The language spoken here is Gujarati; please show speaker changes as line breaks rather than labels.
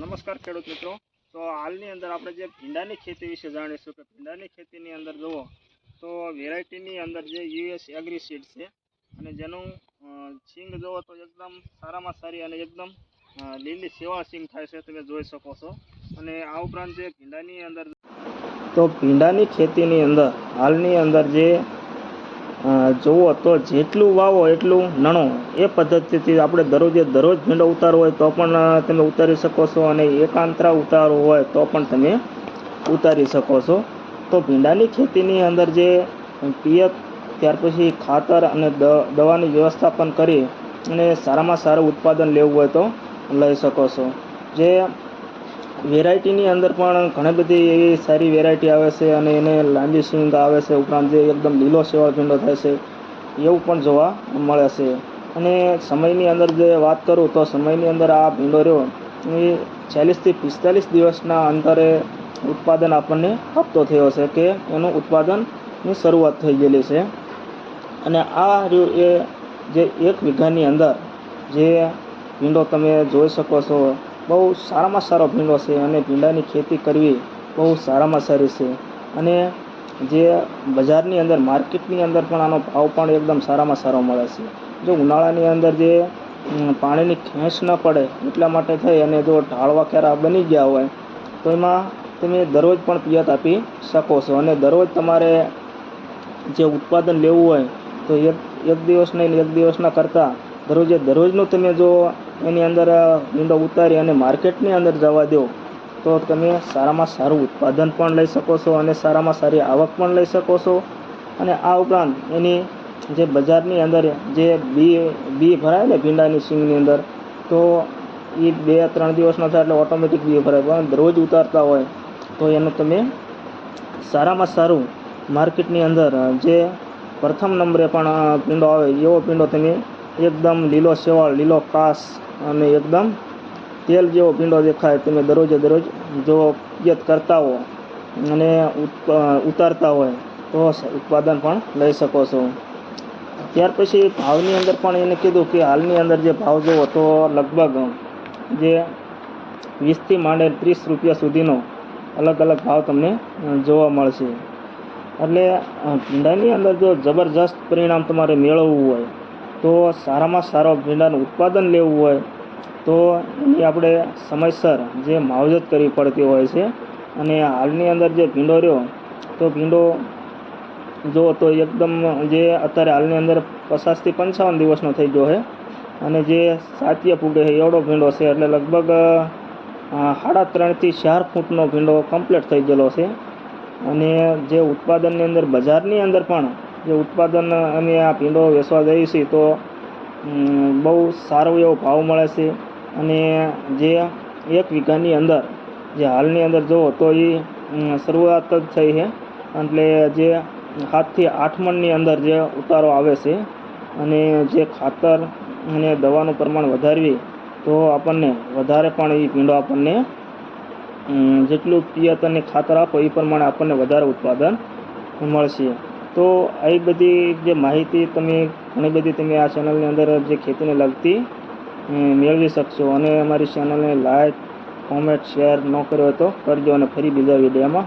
નમસ્કાર ખેડૂત મિત્રો. તો હાલની અંદર આપણે જે ભીંડાની ખેતી વિશે જાણીશું કે ભીંડાની ખેતીની અંદર જુઓ, તો વેરાયટીની અંદર જે યુએસ એગ્રી સીડ છે અને જેનું સિંગ જુઓ તો એકદમ સારામાં સારી અને એકદમ લીલી સેવા સિંગ થાય છે તમે જોઈ શકો છો. અને આ ઉપરાંત જે ભીંડાની અંદર તો ભીંડાની ખેતીની અંદર, હાલની અંદર જે જુઓ તો જેટલું વાવો એટલું નણો. એ પદ્ધતિથી આપણે દરરોજે દરરોજ ભીંડો ઉતારવો હોય તો પણ તમે ઉતારી શકો છો અને એકાંતરા ઉતારવો હોય તો પણ તમે ઉતારી શકો છો. તો ભીંડાની ખેતીની અંદર જે પિયત, ત્યાર પછી ખાતર અને દવાની વ્યવસ્થાપન કરી અને સારામાં સારું ઉત્પાદન લેવું હોય તો લઈ શકો છો. જે વેરાયટીની અંદર પણ ઘણી બધી એવી સારી વેરાયટી આવે છે અને એને લાંબી સ્વિંગ આવે છે. ઉપરાંત જે એકદમ લીલો સેવા ભીંડો થાય છે, એવું પણ જોવા મળે છે. અને સમયની અંદર જે વાત કરું તો સમયની અંદર આ ભીંડો રહ્યો, એ ચાલીસથી પિસ્તાલીસ દિવસના અંતરે ઉત્પાદન આપણને આપતો થયો છે કે એનું ઉત્પાદનની શરૂઆત થઈ ગયેલી છે. અને આ રહ્યું એ જે એક વીઘાની અંદર જે ભીંડો તમે જોઈ શકો છો બહુ સારામાં સારો ભીંડો છે અને ભીંડાની ખેતી કરવી બહુ સારામાં સારી છે. અને જે બજારની અંદર, માર્કેટની અંદર પણ આનો ભાવ પણ એકદમ સારામાં સારો મળે છે. જો ઉનાળાની અંદર જે પાણીની ખેંચ ન પડે એટલા માટે થઈ અને જો ઢાળવા ક્યારા બની ગયા હોય, તો એમાં તમે દરરોજ પણ પિયત આપી શકો છો. અને દરરોજ તમારે જે ઉત્પાદન લેવું હોય, તો એક એક દિવસ નહીં, એક દિવસના કરતાં દરરોજે દરરોજનું તમે જો એની અંદર અ, ઉતારી અને માર્કેટની અંદર જવા દો તો તમે સારામાં સારું ઉત્પાદન પણ લઈ શકો છો અને સારામાં સારી આવક પણ લઈ શકો છો. અને આ ઉપરાંત એની જે બજારની અંદર જે બી બી ભરાય ને ભીંડાની સિંગની અંદર તો એ બે ત્રણ દિવસના થાય એટલે ઓટોમેટિક બી ભરાય. પણ દરરોજ ઉતારતા હોય તો એનું તમે સારામાં સારું માર્કેટની અંદર જે પ્રથમ નંબરે પણ પીંડો આવે એવો પીંડો તમે એકદમ લીલો સેવાળ લીલો કાસ અને એકદમ તેલ જેવો પીંડો દેખાય. તમે દરરોજે દરરોજ જો પિયત કરતા હો અને ઉત- ઉતારતા હોય તો ઉત્પાદન પણ લઈ શકો છો. ત્યાર પછી ભાવની અંદર પણ એને કીધું કે હાલની અંદર જે ભાવ જોવો તો લગભગ જે વીસથી માંડે ત્રીસ રૂપિયા સુધીનો અલગ અલગ ભાવ તમને જોવા મળશે. એટલે ભીંડાની અંદર જો જબરજસ્ત પરિણામ તમારે મેળવવું હોય તો સારામાં સારો ભીંડાનું ઉત્પાદન લેવું હોય તો એની આપણે સમયસર જે માવજત કરવી પડતી હોય છે અને હાલની અંદર જે ભીંડો રહ્યો, તો ભીંડો જો તો એકદમ જે અત્યારે હાલની અંદર પચાસથી પંચાવન દિવસનો થઈ ગયો છે અને જે સાતિયા ફૂટે છે, એવડો ભીંડો છે એટલે લગભગ સાડા ત્રણથી ચાર ફૂટનો ભીંડો કમ્પ્લીટ થઈ ગયેલો છે અને જે ઉત્પાદનની અંદર બજારની અંદર પણ જે ઉત્પાદન અમે આ ભીંડો વેચવા જઈએ છીએ તો બહુ સારો એવો ભાવ મળે છે. અને જે એક વીઘાની અંદર, જે હાલની અંદર જુઓ તો એ શરૂઆત જ થઈ છે. એટલે જે સાતથી આઠ મણની અંદર જે ઉતારો આવે છે અને જે ખાતર અને દવાનું પ્રમાણ વધારવી, તો આપણને વધારે પણ એ ભીંડો આપણને જેટલું પિયત અને ખાતર આપો એ પ્રમાણે આપણને વધારે ઉત્પાદન મળશે. તો આવી બધી જે માહિતી તમે, ઘણી બધી તમે આ ચેનલની અંદર જે ખેતીને લગતી મેળવી શકશો. અને અમારી ચેનલને લાઈક કોમેન્ટ શેર ન કર્યો તો કરજો અને ફરી બીજા વિડીયોમાં